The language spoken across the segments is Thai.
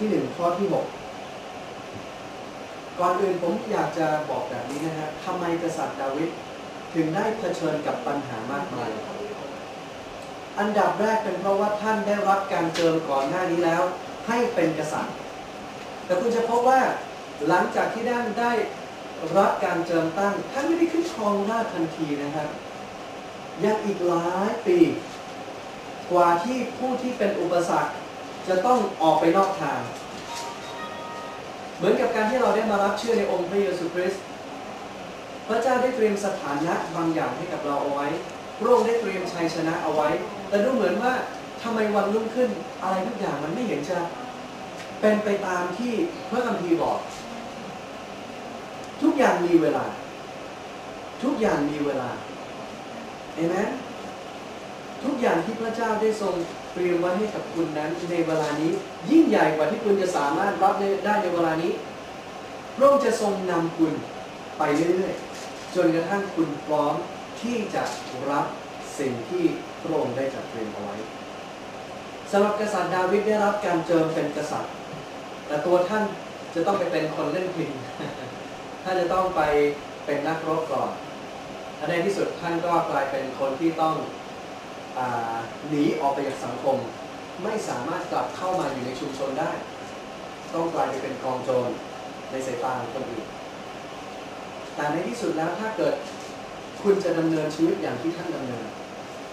ที่หนึ่งข้อที่หกก่อนอื่นผมอยากจะบอกแบบนี้นะฮะทำไมกษัตริย์ดาวิดถึงได้เผชิญกับปัญหามากมาย อันดับแรกเป็นเพราะว่าท่านได้รับการเจิมก่อนหน้านี้แล้ว ให้เป็นกษัตริย์ แต่คุณจะพบว่าหลังจากที่ท่านได้รับการเจิมตั้ง ท่านไม่ได้ขึ้นครองราชทันทีนะครับ ยังอีกหลายปี กว่าที่ผู้ที่เป็นอุปสรรค จะต้องออกไปนอกทาง เหมือนกับการที่เราได้มารับเชื่อในองค์พระเยซูคริสต์พระเจ้าได้เตรียมสถานะบางอย่างให้กับเราเอาไว้พระองค์ได้เตรียมชัยชนะเอาไว้ แต่ดูเหมือนว่าทำไมวันรุ่งขึ้นอะไรทุกอย่างมันไม่เห็นจะเป็นไปตามที่พระคัมภีร์บอก ทุกอย่างมีเวลา ทุกอย่างมีเวลาเห็นไหม ทุกอย่างที่พระเจ้าได้ทรงเตรียมไว้ให้กับคุณนั้นในเวลานี้ ยิ่งใหญ่กว่าที่คุณจะสามารถรับได้ในเวลานี้พระองค์จะทรงนำคุณไปเรื่อยๆจนกระทั่งคุณพร้อมที่จะรับสิ่งที่พระองค์ได้จัดเตรียมเอาไว้สำหรับกษัตริย์ดาวิดได้รับการเจิมเป็นกษัตริย์ แต่ตัวท่านจะต้องไปเป็นคนเล่นพินท่านจะต้องไปเป็นนักรบก่อนและในที่สุดท่านก็กลายเป็นคนที่ต้อง หนีออกไปจากสังคม ไม่สามารถกลับเข้ามาอยู่ในชุมชนได้ ต้องกลายไปเป็นกองโจรในสายตาของคนอื่น แต่ในที่สุดแล้วถ้าเกิดคุณจะดำเนินชีวิตอย่างที่ท่านดำเนิน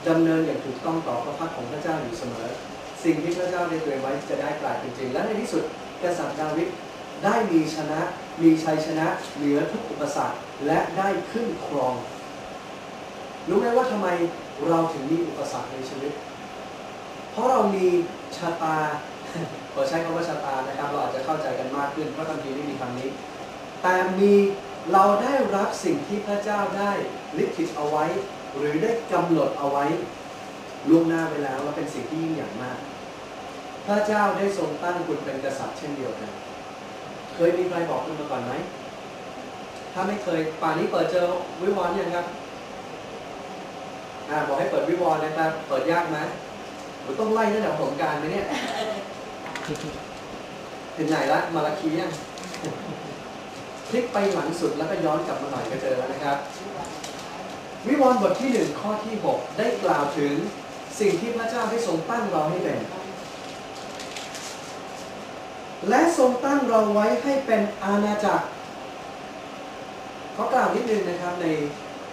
ดำเนินอย่างถูกต้องต่อพระพักของพระเจ้าอยู่เสมอ สิ่งที่พระเจ้าได้เตรียมไว้จะได้กลายเป็นจริง และในที่สุดกษัตริย์ดาวิดได้มีชนะ มีชัยชนะเหนือทุกอุปสรรคและได้ขึ้นครอง รู้ไหมว่าทำไมเราถึงมีอุปสรรคในชีวิต เพราะเรามีชะตาขอใช้คำว่าชะตานะครับ เราอาจจะเข้าใจกันมากขึ้นเพราะบางทีไม่มีคำนี้ แต่มีเราได้รับสิ่งที่พระเจ้าได้ลิขิตเอาไว้ หรือได้กำหนดเอาไว้ล่วงหน้าไปแล้วและเป็นสิ่งที่ยิ่งใหญ่มาก พระเจ้าได้ทรงตั้งคุณเป็นกษัตริย์เช่นเดียวกัน เคยมีใครบอกคุณมาก่อนไหมถ้าไม่เคยป่านนี้เปิดเจอวิวรณ์ยังครับ บอกให้เปิดวิวรณ์นะครับเปิดยากไหมผมต้องไล่ตั้งแต่ผมการไหมเนี่ย ถึงไหนละ มาลาคียังคลิกไปหลังสุดแล้วก็ย้อนกลับมาหน่อยก็เจอแล้วนะครับ วิวรณ์บทที่หนึ่งข้อที่ 6 ได้กล่าวถึงสิ่งที่พระเจ้าได้ทรงตั้งเราให้เป็น และทรงตั้งเราไว้ให้เป็นอาณาจักรเขากล่าวนิดนึงนะครับใน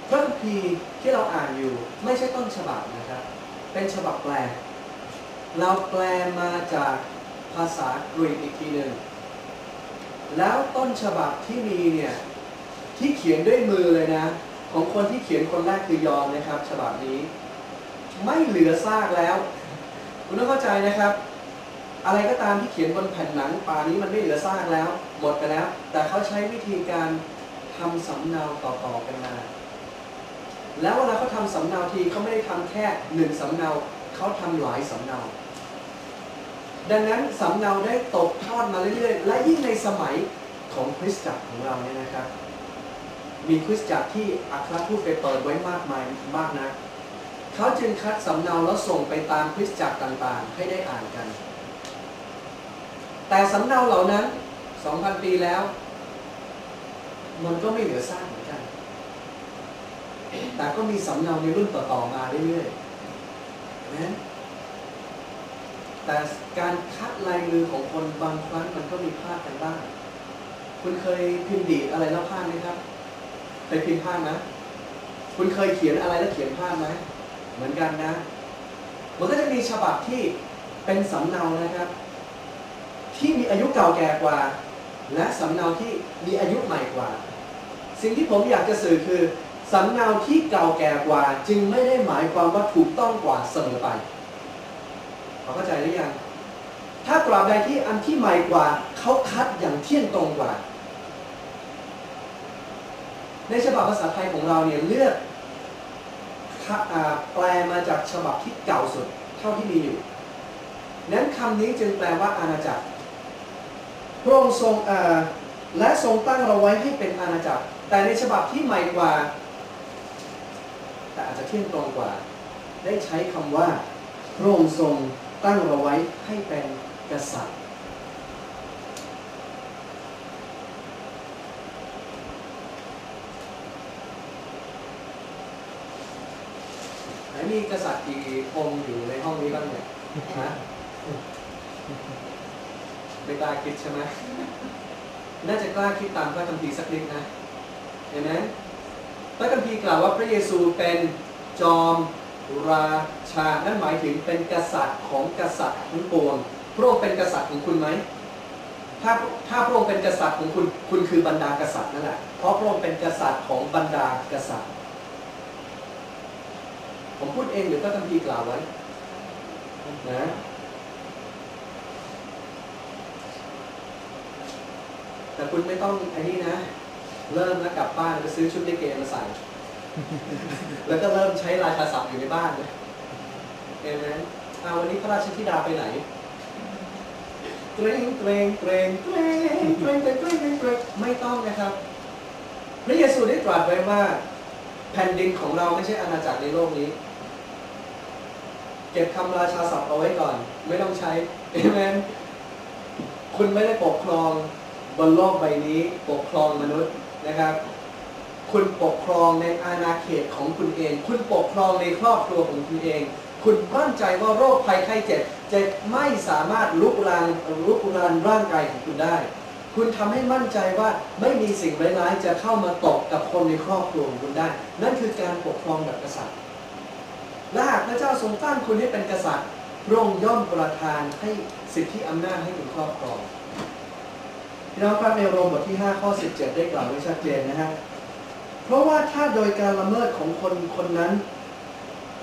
พระคัมภีร์ที่เราอ่านอยู่ไม่ใช่ต้นฉบับนะครับ เป็นฉบับแปล เราแปลมาจากภาษากรีกอีกทีหนึ่ง แล้วต้นฉบับที่มีเนี่ยที่เขียนด้วยมือเลยนะ ของคนที่เขียนคนแรกคือยอมนะครับ ฉบับนี้ ไม่เหลือซากแล้ว คุณต้องเข้าใจนะครับ อะไรก็ตามที่เขียนบนแผ่นหนังป่านี้มันไม่เหลือซากแล้ว หมดไปแล้ว แต่เขาใช้วิธีการทำสำเนาต่อๆกันมา แล้วเวลาเขาทำสำเนาทีเขาไม่ได้ทำแค่หนึ่งสำเนาเขาทำหลายสำเนาดังนั้นสำเนาได้ตกทอดมาเรื่อยๆ และยิ่งในสมัยของคริสตจักรของเราเนี่ยนะครับ มีคริสตจักรที่อัครทูตไปเปิดไว้มากมายมากนะเขาจึงคัดสำเนาแล้วส่งไปตามคริสตจักรต่างๆ ให้ได้อ่านกัน แต่สำเนาเหล่านั้น 2,000 ปีแล้ว มันก็ไม่เหลือซากเหมือนกัน แต่ก็มีสำเนาในรุ่นต่อๆมาเรื่อยๆนะแต่การคัดลายมือของคนบางครั้งมันก็มีพลาดกันบ้าง คุณเคยพิมพ์ดีดอะไรแล้วพลาดไหมครับเคยพิมพ์พลาดไหมคุณเคยเขียนอะไรแล้วเขียนพลาดไหมเหมือนกันนะ มันก็จะมีฉบับที่เป็นสำเนานะครับ ที่มีอายุเก่าแก่กว่า และสำเนาที่มีอายุใหม่กว่า สิ่งที่ผมอยากจะสื่อคือ สำเนาที่เก่าแก่กว่าจึงไม่ได้หมายความว่าถูกต้องกว่าเสมอไปเข้าใจหรือยัง ถ้าตราบใดที่อันที่ใหม่กว่าเขาคัดอย่างเที่ยงตรงกว่า ในฉบับภาษาไทยของเราเนี่ยเลือกแปลมาจากฉบับที่เก่าสุดเท่าที่มีอยู่ นั้นคำนี้จึงแปลว่าอาณาจักร พระองค์ทรงและทรงตั้งเราไว้ให้เป็นอาณาจักร แต่ในฉบับที่ใหม่กว่า จะเที่ยงตรงกว่า ได้ใช้คำว่าพระองค์ทรงตั้งเราไว้ให้เป็นกษัตริย์ ไหนมีกษัตริย์กี่องค์อยู่ในห้องนี้บ้างเนี่ยฮะไม่กล้าคิดใช่ไหมน่าจะกล้าคิดตามพระคัมภีร์สักนิดนะ เห็นไหมพระคัมภีร์กล่าวว่าพระเยซูเป็น จอมราชา นั่นหมายถึงเป็นกษัตริย์ของกษัตริย์ทั้งปวง พระองค์เป็นกษัตริย์ของคุณไหม ถ้าถ้าพระองค์เป็นกษัตริย์ของคุณ คุณคือบรรดากษัตริย์นั่นแหละ เพราะพระองค์เป็นกษัตริย์ของบรรดากษัตริย์ ผมพูดเองหรือพระคัมภีร์กล่าวไว้นะแต่คุณไม่ต้องไอ้นี่นะ เริ่มแล้วกลับบ้านไปซื้อชุดลิเกมาใส่ แล้วก็เริ่มใช้ราชาศัพท์อยู่ในบ้านเลยเห็นไหมอาวันนี้พระราชธิดาไปไหนเกรงเกรงเกรงเกรงเกรงเกรงเกรงเกรงเกรงไม่ต้องนะครับ พระเยซูได้ตรัสไว้ว่า แผ่นดินของเราไม่ใช่อาณาจักรในโลกนี้ เก็บคำราชาศัพท์เอาไว้ก่อน ไม่ต้องใช้เอเมนคุณไม่ได้ปกครองบนโลกใบนี้ ปกครองมนุษย์นะครับ คุณปกครองในอาณาเขตของคุณเอง คุณปกครองในครอบครัวของคุณเอง คุณมั่นใจว่าโรคภัยไข้เจ็บจะไม่สามารถลุกรานลุกรานร่างกายของคุณได้ คุณทำให้มั่นใจว่าไม่มีสิ่งร้ายๆจะเข้ามาตกกับคนในครอบครัวของคุณได้ นั่นคือการปกครองแบบกษัตริย์และหากพระเจ้าทรงตั้งคุณให้เป็นกษัตริย์พระองค์ย่อมประทานให้สิทธิอำนาจให้คุณครอบครองพี่น้องครับในโรมบทที่ 5 ข้อ 17 ได้กล่าวไว้ชัดเจนนะฮะ เพราะว่าถ้าโดยการละเมิดของคนคนนั้น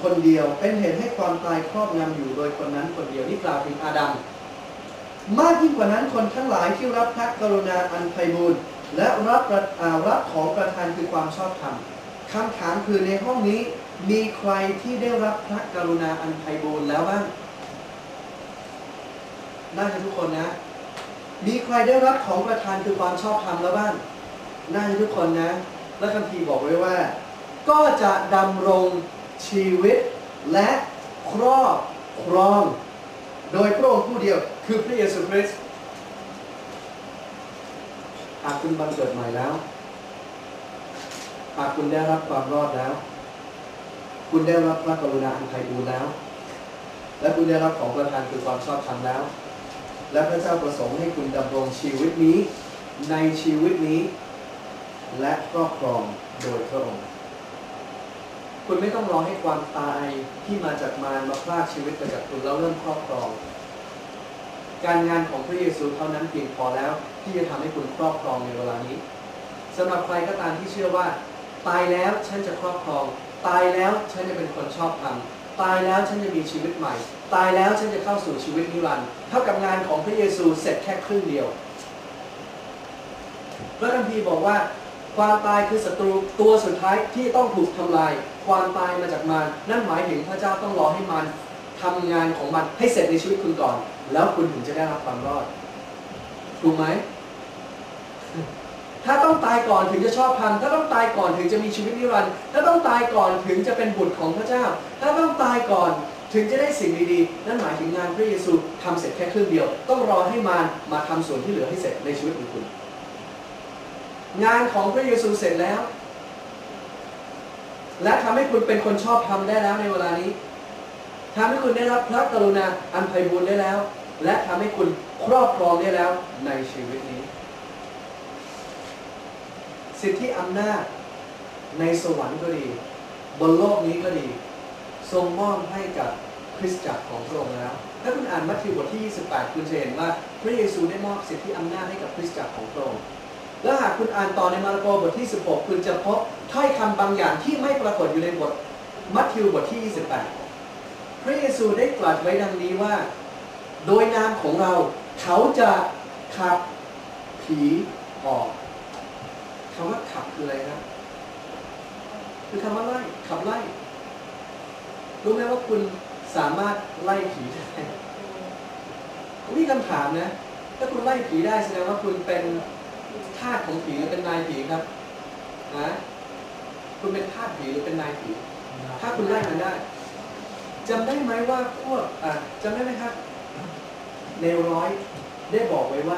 คนเดียวเป็นเหตุให้ความตายครอบงำอยู่โดยคนนั้นคนเดียวนี่กล่าวถึงอาดัมมากยิ่งกว่านั้นคนทั้งหลายที่รับพระกรุณาอันไพบูรณ์และรับรับของประทานคือความชอบธรรมคำถามคือในห้องนี้มีใครที่ได้รับพระกรุณาอันไพบูรณ์แล้วบ้างน่าจะทุกคนนะ มีใครได้รับของประทานคือความชอบธรรมแล้วบ้างน่าจะทุกคนนะ และคัมภีร์บอกไว้ว่า ก็จะดำรงชีวิตและครอบครอง โดยพระองค์ผู้เดียวคือพระเยซูคริสต์หากคุณบังเกิดใหม่แล้วหากคุณได้รับความรอดแล้ว คุณได้รับพระกรุณาอันไพบูแล้ว และคุณได้รับของประทานคือความชอบธรรมแล้ว และพระเจ้าประสงค์ให้คุณดำรงชีวิตนี้ในชีวิตนี้ และ ครอบครองโดยพระองค์คุณไม่ต้องรอให้ความตายที่มาจากมารมาพรากชีวิตไปจากคุณแล้วเริ่มครอบครอง การงานของพระเยซูเท่านั้นเพียงพอแล้วที่จะทำให้คุณครอบครองในเวลานี้สำหรับใครก็ตามที่เชื่อว่า ตายแล้วฉันจะครอบครอง ตายแล้วฉันจะเป็นคนชอบธรรมตายแล้วฉันจะมีชีวิตใหม่ ตายแล้วฉันจะเข้าสู่ชีวิตนิรันดร์เท่ากับงานของพระเยซูเสร็จแค่ครึ่งเดียวพระคัมภีร์บอกว่า ความตายคือศัตรูตัวสุดท้ายที่ต้องถูกทำลาย ความตายมาจากมารนั่นหมายถึงพระเจ้าต้องรอให้มารทำงานของมันให้เสร็จในชีวิตคุณก่อน แล้วคุณถึงจะได้รับความรอดถูกไหมถ้าต้องตายก่อนถึงจะชอบธรรมถ้าต้องตายก่อนถึงจะมีชีวิตนิรันดร์ถ้าต้องตายก่อนถึงจะเป็นบุตรของพระเจ้า ถ้าต้องตายก่อนถึงจะได้สิ่งดีๆ นั่นหมายถึงงานพระเยซูทำเสร็จแค่ครึ่งเดียว ต้องรอให้มารมาทำส่วนที่เหลือให้เสร็จในชีวิตของคุณ งานของพระเยซูเสร็จแล้ว และทำให้คุณเป็นคนชอบทำได้แล้วในเวลานี้ทำให้คุณได้รับพระกรุณาอันไพบูลย์ได้แล้ว และทำให้คุณครอบครองได้แล้วในชีวิตนี้ สิทธิอำนาจในสวรรค์ก็ดี บนโลกนี้ก็ดี ทรงมอบให้กับคริสตจักรของพระองค์แล้ว ถ้าคุณอ่านมัทธิวบทที่ 28 คุณจะเห็นว่าพระเยซูได้มอบสิทธิอำนาจให้กับคริสตจักรของพระองค์ แล้วหากคุณอ่านต่อในมาระโกบทที่ 16 คุณจะพบถ้อยคำบางอย่างที่ไม่ปรากฏอยู่ในบทมัทธิวบทที่ 28 พระเยซูได้ตรัสไว้ดังนี้ว่า โดยนามของเราเขาจะขับผีออกคำว่าขับคืออะไรครับ คือคำว่าไล่ขับไล่ รู้ไหมว่าคุณสามารถไล่ผีได้มีคำถามนะ ถ้าคุณไล่ผีได้แสดงว่าคุณเป็น ทาสของผีหรือเป็นนายผีครับนะคุณเป็นทาสผีหรือเป็นนายผีถ้าคุณไล่มันได้จำได้ไหมว่าพวกอะจำได้ไหมครับ ในร้อยได้บอกไว้ว่า